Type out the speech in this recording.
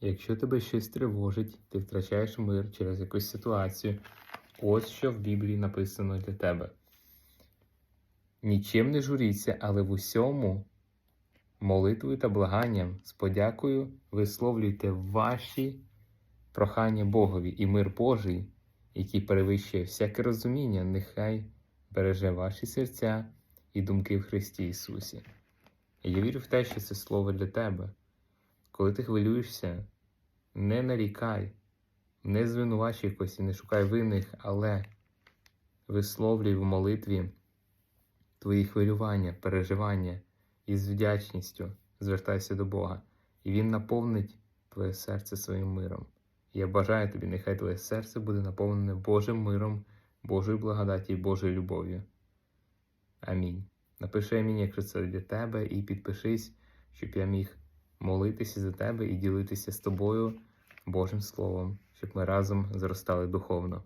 Якщо тебе щось тривожить, ти втрачаєш мир через якусь ситуацію, ось що в Біблії написано для тебе. Нічим не журіться, але в усьому молитвою та благанням з подякою висловлюйте ваші прохання Богові, і мир Божий, який перевищує всяке розуміння, нехай береже ваші серця і думки в Христі Ісусі. Я вірю в те, що це слово для тебе. Коли ти хвилюєшся, не нарікай, не звинувачуй якось і не шукай винних, але висловлюй в молитві твої хвилювання, переживання і з вдячністю звертайся до Бога, і Він наповнить твоє серце своїм миром. Я бажаю тобі, нехай твоє серце буде наповнене Божим миром, Божою благодаті і Божою любов'ю. Амінь. Напиши амінь, якщо це для тебе, і підпишись, щоб я міг молитися за тебе і ділитися з тобою Божим Словом, щоб ми разом зростали духовно.